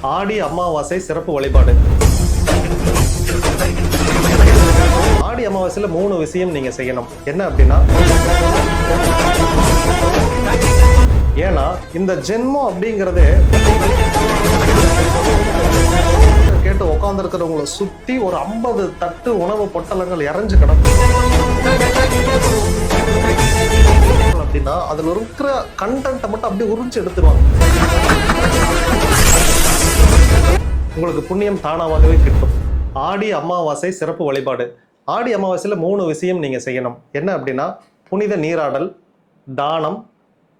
ஆடி அமாவாசை சிறப்பு வழிபாடு. ஆடி அமாவாசையில் மூணு விஷயம் நீங்க செய்யணும். என்ன அப்படின்னா ஏன்னா இந்த ஜென்மம் அப்படிங்கிறது கேட்டு உட்காந்துருக்கிறவங்களை சுத்தி ஒரு ஐம்பது தட்டு உணவு பொட்டலங்கள் இறஞ்சு கிடக்கும். அப்படின்னா அதுல இருக்கிற கண்டென்ட்டை மட்டும் அப்படியே உறிஞ்சு எடுத்துருவாங்க. உங்களுக்கு புண்ணியம் தானாகவே கிட்டும். ஆடி அமாவாசை சிறப்பு வழிபாடு. ஆடி அமாவாசையில் மூணு விஷயம் நீங்கள் செய்யணும். என்ன அப்படின்னா புனித நீராடல் தானம்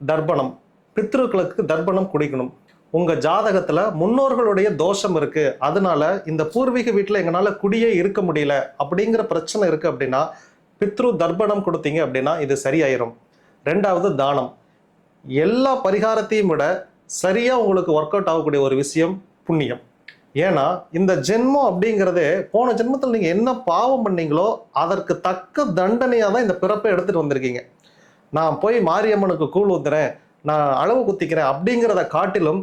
தர்ப்பணம். பித்ருக்களுக்கு தர்ப்பணம் குடிக்கணும். உங்கள் ஜாதகத்தில் முன்னோர்களுடைய தோஷம் இருக்குது அதனால இந்த பூர்வீக வீட்டில் எங்களால் குடியே இருக்க முடியல அப்படிங்கிற பிரச்சனை இருக்குது அப்படின்னா பித்ரு தர்ப்பணம் கொடுத்தீங்க அப்படின்னா இது சரியாயிரும். ரெண்டாவது தானம். எல்லா பரிகாரத்தையும் விட சரியாக உங்களுக்கு ஒர்க் அவுட் ஆகக்கூடிய ஒரு விஷயம் புண்ணியம். ஏன்னா இந்த ஜென்மம் அப்படிங்கிறது போன ஜென்மத்தில் நீங்கள் என்ன பாவம் பண்ணீங்களோ அதற்கு தக்க தண்டனையாக தான் இந்த பிறப்பை எடுத்துகிட்டு வந்திருக்கீங்க. நான் போய் மாரியம்மனுக்கு கூழ் ஊத்துறேன் நான் அளவு குத்திக்கிறேன் அப்படிங்கிறத காட்டிலும்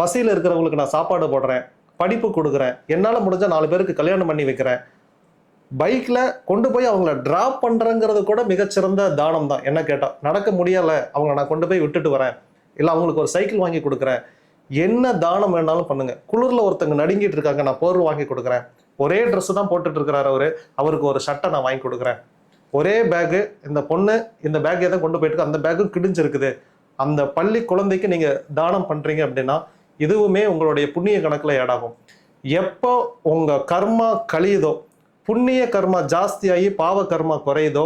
பசியில் இருக்கிறவங்களுக்கு நான் சாப்பாடு போடுறேன் படிப்பு கொடுக்குறேன் என்னால் முடிஞ்ச நாலு பேருக்கு கல்யாணம் பண்ணி வைக்கிறேன். பைக்கில் கொண்டு போய் அவங்கள ட்ராப் பண்ணுறங்கிறது கூட மிகச்சிறந்த தானம் தான். என்ன கேட்டால் நடக்க முடியலை அவங்கள நான் கொண்டு போய் விட்டுட்டு வரேன். இல்லை அவங்களுக்கு ஒரு சைக்கிள் வாங்கி கொடுக்குறேன். என்ன தானம் வேணாலும் பண்ணுங்க. குளிரில் ஒருத்தங்க நடுங்கிட்டு இருக்காங்க நான் போர்வை வாங்கி கொடுக்குறேன். ஒரே ட்ரெஸ் தான் போட்டுட்டு இருக்கிறாரு அவரு. அவருக்கு ஒரு சட்டை நான் வாங்கி கொடுக்குறேன். ஒரே பேகு இந்த பொண்ணு இந்த பேக் எதை கொண்டு போயிட்டு அந்த பேக்கும் கிடிஞ்சிருக்குது அந்த பள்ளி குழந்தைக்கு நீங்க தானம் பண்றீங்க அப்படின்னா இதுவுமே உங்களுடைய புண்ணிய கணக்குல ஏடாகும் எப்போ உங்க கர்மா கழியுதோ புண்ணிய கர்மா ஜாஸ்தியாகி பாவ கர்மா குறையுதோ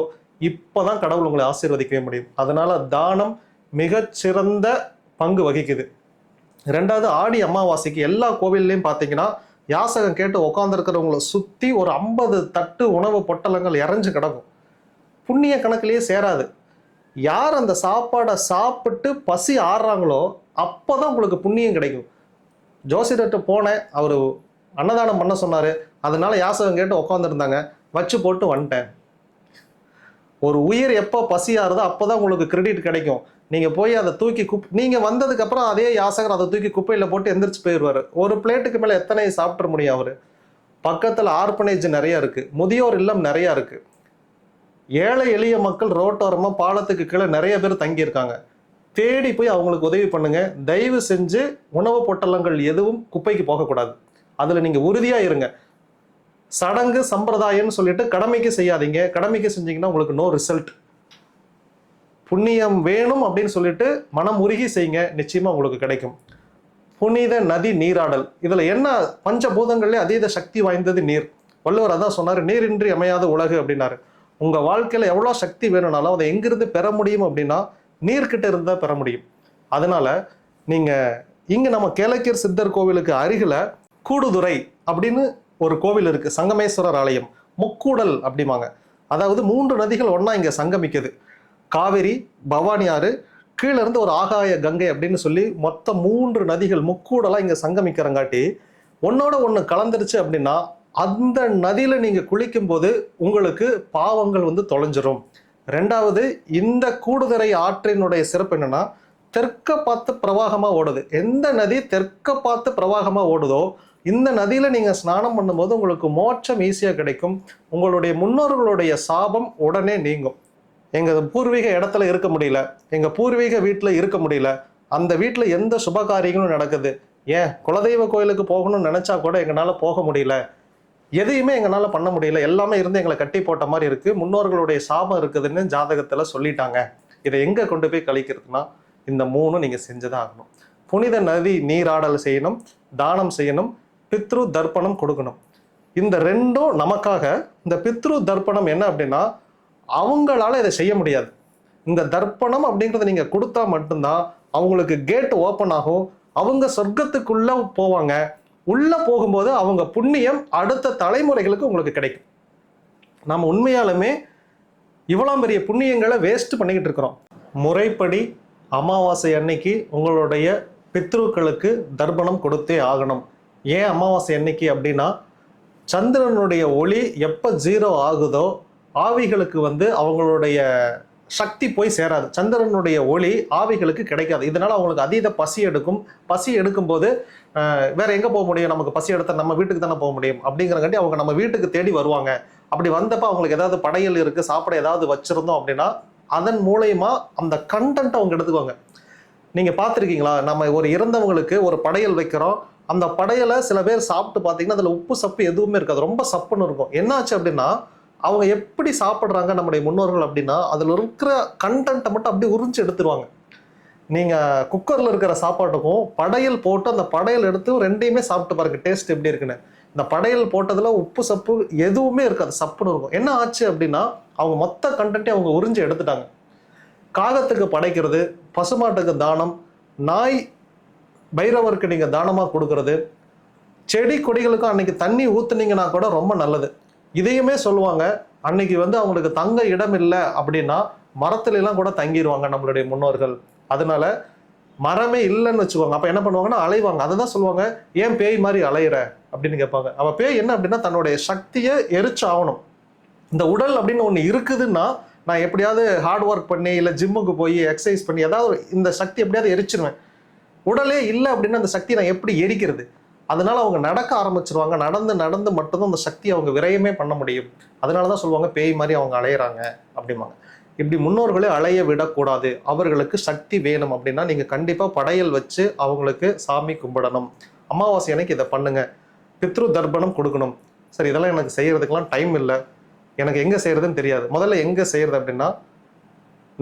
இப்போதான் கடவுள் உங்களை ஆசீர்வதிக்கவே முடியும். அதனால தானம் மிகச்சிறந்த பங்கு வகிக்குது. ரெண்டாவது ஆடி அமாவாசைக்கு எல்லா கோவில்லையும் பார்த்தீங்கன்னா யாசகம் கேட்டு உட்காந்துருக்கிறவங்கள சுற்றி ஒரு ஐம்பது தட்டு உணவு பொட்டலங்கள் இறஞ்சு கிடக்கும். புண்ணிய கணக்கிலேயே சேராது. யார் அந்த சாப்பாடை சாப்பிட்டு பசி ஆடுறாங்களோ அப்போ தான் உங்களுக்கு புண்ணியம் கிடைக்கும். ஜோசிடர்கிட்ட போனேன். அவர் அன்னதானம் பண்ண சொன்னார். அதனால யாசகம் கேட்டு உட்காந்துருந்தாங்க வச்சு போட்டு வந்துட்டேன். ஒரு உயிர் எப்போ பசியாகிறதோ அப்போ தான் உங்களுக்கு கிரெடிட் கிடைக்கும். நீங்கள் போய் அதை தூக்கி குப் நீங்கள் வந்ததுக்கப்புறம் அதே யாசகர் அதை தூக்கி குப்பையில் போட்டு எந்திரிச்சு போயிடுவார். ஒரு பிளேட்டுக்கு மேலே எத்தனை சாப்பிட்ற முடியும் அவர்? பக்கத்தில் ஆர்பனேஜ் நிறையா இருக்குது முதியோர் இல்லம் நிறையா இருக்குது ஏழை எளிய மக்கள் ரோட்டோரமாக பாலத்துக்கு கீழே நிறைய பேர் தங்கியிருக்காங்க. தேடி போய் அவங்களுக்கு உதவி பண்ணுங்க. தயவு செஞ்சு உணவு பொட்டலங்கள் எதுவும் குப்பைக்கு போகக்கூடாது. அதில் நீங்கள் உறுதியாக இருங்க. சடங்கு சம்பிரதாயம்னு சொல்லிட்டு கடமைக்கு செய்யாதீங்க. கடமைக்கு செஞ்சீங்கன்னா உங்களுக்கு நோ ரிசல்ட் புண்ணியம் வேணும் அப்படின்னு சொல்லிட்டு மனம் உருகி செய்யுங்க. நிச்சயமாக உங்களுக்கு கிடைக்கும். புனித நதி நீராடல். இதில் என்ன பஞ்சபூதங்கள்லேயே அதீத சக்தி வாய்ந்தது நீர். வள்ளுவர் அதான் சொன்னார் நீரின்றி அமையாத உலகு அப்படின்னாரு. உங்கள் வாழ்க்கையில் எவ்வளோ சக்தி வேணும்னாலும் அதை எங்கிருந்து பெற முடியும் அப்படின்னா நீர்கிட்ட இருந்தால் பெற முடியும். அதனால் நீங்கள் இங்கே நம்ம கேளக்கீர் சித்தர் கோவிலுக்கு அருகில் கூடுதுறை அப்படின்னு ஒரு கோவில் இருக்குது சங்கமேஸ்வரர் ஆலயம். முக்கூடல் அப்படிம்பாங்க. அதாவது மூன்று நதிகள் ஒன்றா இங்கே சங்கமிக்குது. காவிரி பவானி ஆறு கீழேருந்து ஒரு ஆகாய கங்கை அப்படின்னு சொல்லி மொத்தம் மூன்று நதிகள் முக்கூடெல்லாம் இங்கே சங்கமிக்கிறங்காட்டி ஒன்னோட ஒன்று கலந்துருச்சு அப்படின்னா அந்த நதியில் நீங்கள் குளிக்கும் போது உங்களுக்கு பாவங்கள் வந்து தொலைஞ்சிரும். ரெண்டாவது இந்த கூடுதுறை ஆற்றினுடைய சிறப்பு என்னன்னா தெற்க பார்த்து பிரவாகமாக ஓடுது. எந்த நதி தெற்க பார்த்து பிரவாகமாக ஓடுதோ இந்த நதியில் நீங்கள் ஸ்நானம் பண்ணும்போது உங்களுக்கு மோட்சம் ஈஸியாக கிடைக்கும். உங்களுடைய முன்னோர்களுடைய சாபம் உடனே நீங்கும். எங்கள் பூர்வீக இடத்துல இருக்க முடியல எங்கள் பூர்வீக வீட்டில் இருக்க முடியல அந்த வீட்டில் எந்த சுப காரியங்களும் நடக்குது. ஏன்? குலதெய்வ கோயிலுக்கு போகணும்னு நினச்சா கூட எங்களால் போக முடியல. எதையுமே எங்களால் பண்ண முடியல. எல்லாமே இருந்து எங்களை கட்டி போட்ட மாதிரி இருக்குது முன்னோர்களுடைய சாபம் இருக்குதுன்னு ஜாதகத்தில் சொல்லிட்டாங்க. இதை எங்கே கொண்டு போய் கழிக்கிறதுனா இந்த மூணும் நீங்கள் செஞ்சுதான் ஆகணும். புனித நதி நீராடல் செய்யணும் தானம் செய்யணும் பித்ரு தர்ப்பணம் கொடுக்கணும். இந்த ரெண்டும் நமக்காக இந்த பித்ரு தர்ப்பணம் என்ன அப்படின்னா அவங்களால இதை செய்ய முடியாது. இந்த தர்ப்பணம் அப்படிங்கிறத நீங்க கொடுத்தா மட்டும்தான் அவங்களுக்கு கேட் ஓப்பன் ஆகும். அவங்க சொர்க்கத்துக்குள்ள போவாங்க. உள்ள போகும்போது அவங்க புண்ணியம் அடுத்த தலைமுறைகளுக்கு உங்களுக்கு கிடைக்கும். நம்ம உண்மையாலுமே இவ்வளோ பெரிய புண்ணியங்களை வேஸ்ட் பண்ணிக்கிட்டு இருக்கிறோம். முறைப்படி அமாவாசை அன்னைக்கு உங்களுடைய பித்ருக்களுக்கு தர்ப்பணம் கொடுத்தே ஆகணும். ஏன் அமாவாசை அன்னைக்கு அப்படின்னா சந்திரனுடைய ஒளி எப்போ ஜீரோ ஆகுதோ ஆவிகளுக்கு வந்து அவங்களுடைய சக்தி போய் சேராது. சந்திரனுடைய ஒளி ஆவிகளுக்கு கிடைக்காது. இதனால் அவங்களுக்கு அதீத பசி எடுக்கும். பசி எடுக்கும்போது வேற எங்கே போக முடியும்? நமக்கு பசி எடுத்த நம்ம வீட்டுக்கு தானே போக முடியும்? அப்படிங்கிறங்காட்டி அவங்க நம்ம வீட்டுக்கு தேடி வருவாங்க. அப்படி வந்தப்போ அவங்களுக்கு ஏதாவது படையல் இருக்குது சாப்பிட ஏதாவது வச்சுருந்தோம் அப்படின்னா அதன் மூலயமா அந்த கண்டென்ட் அவங்க எடுத்துக்குவாங்க. நீங்கள் பார்த்துருக்கீங்களா? நம்ம ஒரு இறந்தவங்களுக்கு ஒரு படையல் வைக்கிறோம். அந்த படையலை சில பேர் சாப்பிட்டு பார்த்தீங்கன்னா அதில் உப்பு சப்பு எதுவுமே இருக்காது. ரொம்ப சப்புன்னு இருக்கும். என்னாச்சு அப்படின்னா அவங்க எப்படி சாப்பிட்றாங்க நம்முடைய முன்னோர்கள் அப்படின்னா அதில் இருக்கிற கண்டென்ட்டை மட்டும் அப்படியே உறிஞ்சு எடுத்துருவாங்க. நீங்கள் குக்கரில் இருக்கிற சாப்பாட்டுக்கும் படையல் போட்டு அந்த படையல் எடுத்து ரெண்டையுமே சாப்பிட்டு பாருங்க டேஸ்ட் எப்படி இருக்குன்னு. இந்த படையல் போட்டதில் உப்பு சப்பு எதுவுமே இருக்காது சப்புன்னு இருக்கும். என்ன ஆச்சு அப்படின்னா அவங்க மொத்த கண்டென்ட்டே அவங்க உறிஞ்சு எடுத்துட்டாங்க. காகத்துக்கு படைக்கிறது பசுமாட்டுக்கு தானம் நாய் பைரவருக்கு நீங்கள் தானமாக கொடுக்கறது செடி கொடிகளுக்கும் அன்னைக்கு தண்ணி ஊற்றுனீங்கன்னா கூட ரொம்ப நல்லது. இதையுமே சொல்லுவாங்க. அன்னைக்கு வந்து அவங்களுக்கு தங்க இடம் இல்லை அப்படின்னா மரத்துல எல்லாம் கூட தங்கிடுவாங்க நம்மளுடைய முன்னோர்கள். அதனால மரமே இல்லைன்னு வச்சுக்கோங்க. அப்போ என்ன பண்ணுவாங்கன்னா அலைவாங்க. அதை தான் சொல்லுவாங்க. ஏன் பேய் மாதிரி அலையிற? அப்படின்னு கேட்பாங்க. அவ பேய் என்ன அப்படின்னா தன்னுடைய சக்தியை எரிச்சு ஆகணும் இந்த உடல் அப்படின்னு ஒன்று இருக்குதுன்னா நான் எப்படியாவது ஹார்ட் ஒர்க் பண்ணி இல்லை ஜிம்முக்கு போய் எக்ஸசைஸ் பண்ணி ஏதாவது இந்த சக்தி எப்படியாவது எரிச்சிருவேன். உடலே இல்லை அப்படின்னா அந்த சக்தி நான் எப்படி எரிக்கிறது? அதனால அவங்க நடக்க ஆரம்பிச்சிருவாங்க. நடந்து நடந்து மட்டும்தான் அந்த சக்தி அவங்க விரயமே பண்ண முடியும். அதனால தான் சொல்லுவாங்க பேய் மாதிரி அவங்க அலையிறாங்க அப்படிம்பாங்க. இப்படி முன்னோர்களை அலைய விடக்கூடாது. அவர்களுக்கு சக்தி வேணும் அப்படின்னா நீங்கள் கண்டிப்பாக படையல் வச்சு அவங்களுக்கு சாமி கும்பிடணும். அமாவாசை அன்னைக்கு இதை பண்ணுங்க. பித்ரு தர்ப்பணம் கொடுக்கணும். சரி இதெல்லாம் எனக்கு செய்கிறதுக்கெலாம் டைம் இல்லை. எனக்கு எங்கே செய்கிறதுன்னு தெரியாது. முதல்ல எங்கே செய்கிறது அப்படின்னா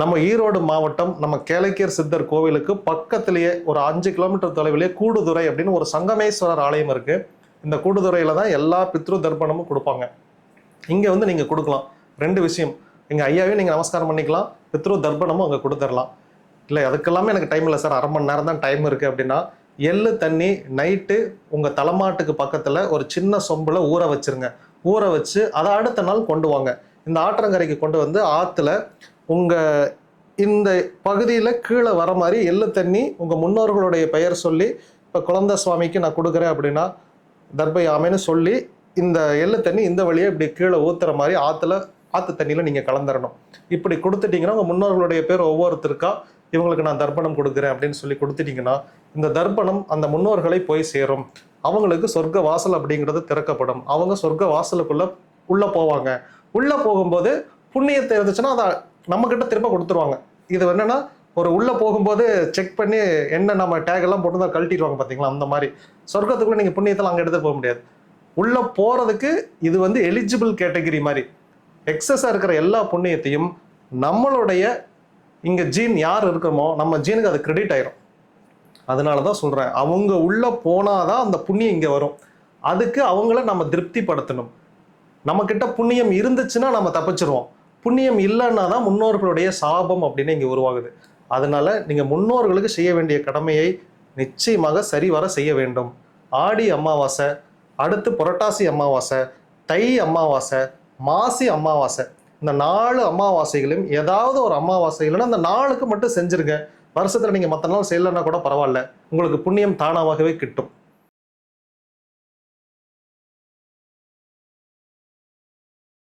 நம்ம ஈரோடு மாவட்டம் நம்ம கேளக்கியர் சித்தர் கோவிலுக்கு பக்கத்திலேயே ஒரு அஞ்சு கிலோமீட்டர் தொலைவிலேயே கூடுதுறை அப்படின்னு ஒரு சங்கமேஸ்வரர் ஆலயம் இருக்கு. இந்த கூடுதுறையில தான் எல்லா பித்ரு தர்ப்பணமும் கொடுப்பாங்க. இங்க வந்து நீங்க கொடுக்கலாம். ரெண்டு விஷயம். எங்க ஐயாவையும் நீங்க நமஸ்காரம் பண்ணிக்கலாம். பித்ரு தர்ப்பணமும் அங்க கொடுத்துடலாம். இல்லை அதுக்கெல்லாமே எனக்கு டைம் இல்லை சார் அரை மணி நேரம் தான் டைம் இருக்கு அப்படின்னா எள்ளு தண்ணி நைட்டு உங்க தலைமாட்டுக்கு பக்கத்துல ஒரு சின்ன சொம்புல ஊற வச்சிருங்க. ஊற வச்சு அதை அடுத்த நாள் கொண்டு வாங்க. இந்த ஆற்றங்கரைக்கு கொண்டு வந்து ஆத்துல உங்கள் இந்த பகுதியில் கீழே வர மாதிரி எள்ளு தண்ணி உங்கள் முன்னோர்களுடைய பெயர் சொல்லி இப்போ குழந்த சுவாமிக்கு நான் கொடுக்குறேன் அப்படின்னா தர்பை ஆமைன்னு சொல்லி இந்த எள்ளு தண்ணி இந்த வழியை இப்படி கீழே ஊத்துற மாதிரி ஆற்றுல ஆற்று தண்ணியில் நீங்கள் கலந்துடணும் இப்படி கொடுத்துட்டிங்கன்னா உங்கள் முன்னோர்களுடைய பேர் ஒவ்வொருத்தருக்கா இவங்களுக்கு நான் தர்ப்பணம் கொடுக்குறேன் அப்படின்னு சொல்லி கொடுத்துட்டீங்கன்னா இந்த தர்ப்பணம் அந்த முன்னோர்களை போய் சேரும். அவங்களுக்கு சொர்க்க வாசல் அப்படிங்கிறது திறக்கப்படும். அவங்க சொர்க்க வாசலுக்குள்ளே உள்ளே போவாங்க. உள்ளே போகும்போது புண்ணியத்தை இருந்துச்சுன்னா அதை நம்மக்கிட்ட திரும்ப கொடுத்துருவாங்க. இது என்னென்னா ஒரு உள்ளே போகும்போது செக் பண்ணி என்ன நம்ம டேக் எல்லாம் போட்டு தான் கழட்டிடுவாங்க பார்த்தீங்களா அந்த மாதிரி. சொர்க்கத்துக்குள்ளே நீங்கள் புண்ணியத்தில் அங்கே எடுத்து போக முடியாது. உள்ளே போகிறதுக்கு இது வந்து எலிஜிபிள் கேட்டகரி மாதிரி. எக்ஸஸாக இருக்கிற எல்லா புண்ணியத்தையும் நம்மளுடைய இங்கே ஜீன் யார் இருக்கிறோமோ நம்ம ஜீனுக்கு அது கிரெடிட் ஆயிரும். அதனால தான் சொல்கிறேன் அவங்க உள்ளே போனால் தான் அந்த புண்ணியம் இங்கே வரும். அதுக்கு அவங்கள நம்ம திருப்திப்படுத்தணும். நம்மக்கிட்ட புண்ணியம் இருந்துச்சுன்னா நம்ம தப்பிச்சிருவோம். புண்ணியம் இல்லைன்னா தான் முன்னோர்களுடைய சாபம் அப்படின்னு இங்கே உருவாகுது. அதனால நீங்கள் முன்னோர்களுக்கு செய்ய வேண்டிய கடமையை நிச்சயமாக சரிவர செய்ய வேண்டும். ஆடி அமாவாசை அடுத்து புரட்டாசி அமாவாசை தை அமாவாசை மாசி அமாவாசை. இந்த நாலு அமாவாசைகளையும் ஏதாவது ஒரு அமாவாசை இல்லைன்னா அந்த நாளுக்கு மட்டும் செஞ்சுருங்க. வருஷத்தில் நீங்கள் மற்ற நாள் செய்யலைன்னா கூட பரவாயில்ல. உங்களுக்கு புண்ணியம் தானாகவே கிட்டும்.